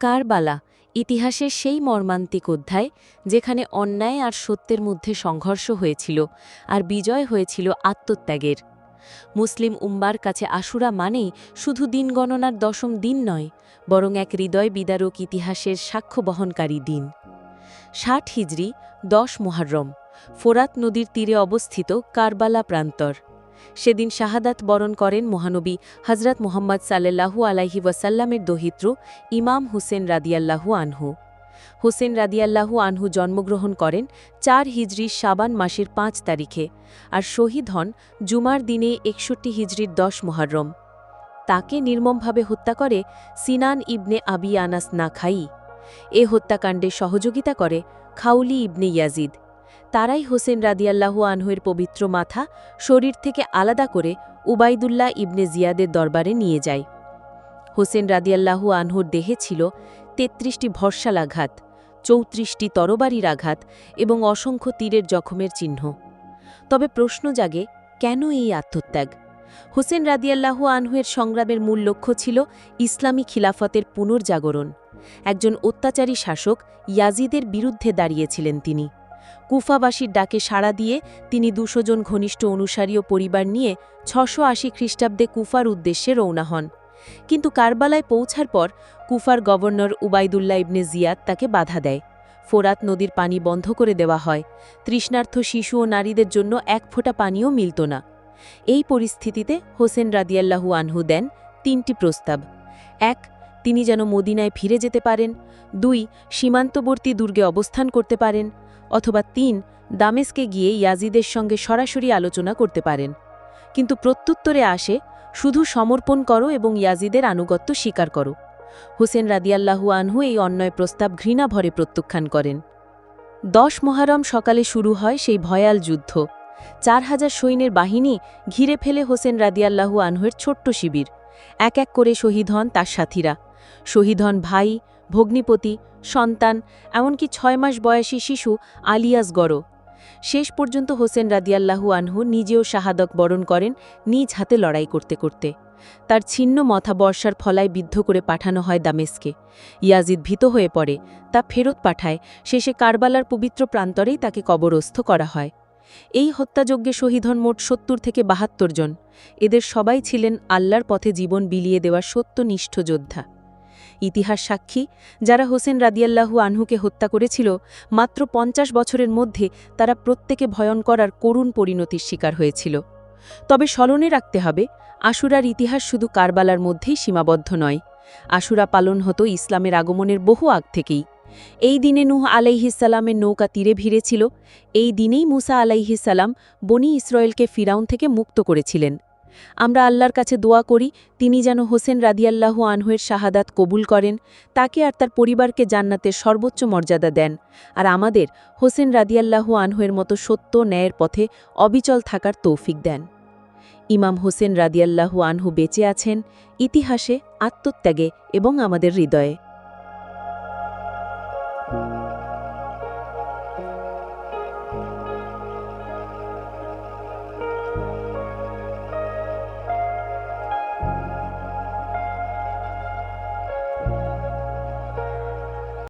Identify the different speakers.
Speaker 1: কারবালা, ইতিহাসের সেই মর্মান্তিক অধ্যায় যেখানে অন্যায় আর সত্যের মধ্যে সংঘর্ষ হয়েছিল আর বিজয় হয়েছিল আত্মত্যাগের। মুসলিম উম্বার কাছে আশুরা মানেই শুধু দিন গণনার দশম দিন নয়, বরং এক হৃদয় বিদারক ইতিহাসের সাক্ষ্য বহনকারী দিন। ষাট হিজড়ি দশ মুহাররম, ফোরাত নদীর তীরে অবস্থিত কারবালা প্রান্তর। সেদিন শাহাদাত বরণ করেন মহানবী হজরত মোহাম্মদ সাল্লাল্লাহু আলাইহি ওয়াসাল্লামের দহিত্র ইমাম হুসেন রাদিয়াল্লাহু আনহু। হুসেন রাদিয়াল্লাহু আনহু জন্মগ্রহণ করেন চার হিজড়ি সাবান মাসের পাঁচ তারিখে আর শহীদ হন জুমার দিনে একষট্টি হিজড়ির দশ মোহাররম। তাকে নির্মমভাবে হত্যা করে সিনান ইবনে আবি আনাস না খাই এ হত্যাকাণ্ডে সহযোগিতা করে খাউলি ইবনে ইয়াজিদ। তারাই হোসেন রাদিয়াল্লাহু আনহুয়ের পবিত্র মাথা শরীর থেকে আলাদা করে উবাইদুল্লাহ ইবনে জিয়াদের দরবারে নিয়ে যায়। হোসেন রাদিয়াল্লাহু আনহুর দেহে ছিল তেত্রিশটি ভর্ষালাঘাত চৌত্রিশটি তরবারির আঘাত এবং অসংখ্য তীরের জখমের চিহ্ন। তবে প্রশ্ন জাগে, কেন এই আত্মত্যাগ? হোসেন রাদিয়াল্লাহু আনহুয়ের সংগ্রামের মূল লক্ষ্য ছিল ইসলামী খিলাফতের পুনর্জাগরণ। একজন অত্যাচারী শাসক ইয়াজিদের বিরুদ্ধে দাঁড়িয়েছিলেন তিনি। কুফাবাসীর ডাকে সাড়া দিয়ে তিনি দুশো জন ঘনিষ্ঠ অনুসারী ও পরিবার নিয়ে ছশো আশি খ্রিস্টাব্দে কুফার উদ্দেশ্যে রওনা হন। কিন্তু কারবালায় পৌঁছার পর কুফার গভর্নর উবাইদুল্লাহ ইবনে জিয়াদ তাকে বাধা দেয়। ফোরাত নদীর পানি বন্ধ করে দেওয়া হয়। তৃষ্ণার্থ শিশু ও নারীদের জন্য এক ফোঁটা পানিও মিলত না। এই পরিস্থিতিতে হোসেন রাদিয়াল্লাহু আনহু দেন তিনটি প্রস্তাব। এক, তিনি যেন মদিনায় ফিরে যেতে পারেন। দুই, সীমান্তবর্তী দুর্গে অবস্থান করতে পারেন। অথবা তিন দামেস্কে গিয়ে ইয়াজিদের সঙ্গে সরাসরি আলোচনা করতে পারেন। কিন্তু প্রত্যুত্তরে আসে, শুধু সমর্পণ করো এবং ইয়াজিদের আনুগত্য স্বীকার করো। হোসেন রাদিয়াল্লাহু আনহু এই অন্যয় প্রস্তাব ঘৃণা ভরে প্রত্যাখ্যান করেন। দশ মহারম সকালে শুরু হয় সেই ভয়াল যুদ্ধ। চার হাজার সৈন্যের বাহিনী ঘিরে ফেলে হোসেন রাদিয়াল্লাহু আনহুয়ের ছোট্ট শিবির। এক এক করে শহীদ হন তার সাথীরা। শহীদ হন ভাই ভগ্নিপতি, সন্তান, এমনকি ছয় মাস বয়সী শিশু আলিয়াস গড়। শেষ পর্যন্ত হোসেন রাদিয়াল্লাহু আনহু নিজেও শাহাদক বরণ করেন নিজ হাতে লড়াই করতে করতে। তার ছিন্ন মথা বর্ষার ফলায় বিদ্ধ করে পাঠানো হয় দামেস্কে। ইয়াজিদ ভীত হয়ে পড়ে, তা ফেরত পাঠায়, শেষে কারবালার পবিত্র প্রান্তরেই তাকে কবরস্থ করা হয়। এই হত্যাযজ্ঞে শহীদ মোট সত্তর থেকে বাহাত্তর জন। এদের সবাই ছিলেন আল্লাহর পথে জীবন বিলিয়ে দেওয়া সত্যনিষ্ঠ যোদ্ধা। ইতিহাস সাক্ষী, যারা হোসেন রাদিয়াল্লাহু আনহুকে হত্যা করেছিল, মাত্র পঞ্চাশ বছরের মধ্যে তারা প্রত্যেকে ভয়ঙ্কর আর করুণ পরিণতির শিকার হয়েছিল। তবে স্মরণে রাখতে হবে, আশুরার ইতিহাস শুধু কারবালার মধ্যেই সীমাবদ্ধ নয়। আশুরা পালন হতো ইসলামের আগমনের বহু আগ থেকেই। এই দিনে নুহ আলাইহিসালামের নৌকা তীরে ভিড়েছিল। এই দিনেই মুসা আলাইহিসালাম বনি ইসরায়েলকে ফিরাউন থেকে মুক্ত করেছিলেন। আমরা আল্লাহর কাছে দোয়া করি, তিনি যেন হোসেন রাদিয়াল্লাহু আনহুয়ের শাহাদাত কবুল করেন, তাকে আর তার পরিবারকে জান্নাতের সর্বোচ্চ মর্যাদা দেন। আর আমাদের হোসেন রাদিয়াল্লাহু আনহুয়ের মতো সত্য ন্যায়ের পথে অবিচল থাকার তৌফিক দেন। ইমাম হোসেন রাদিয়াল্লাহু আনহু বেঁচে আছেন, ইতিহাসে আত্মত্যাগে এবং আমাদের হৃদয়ে।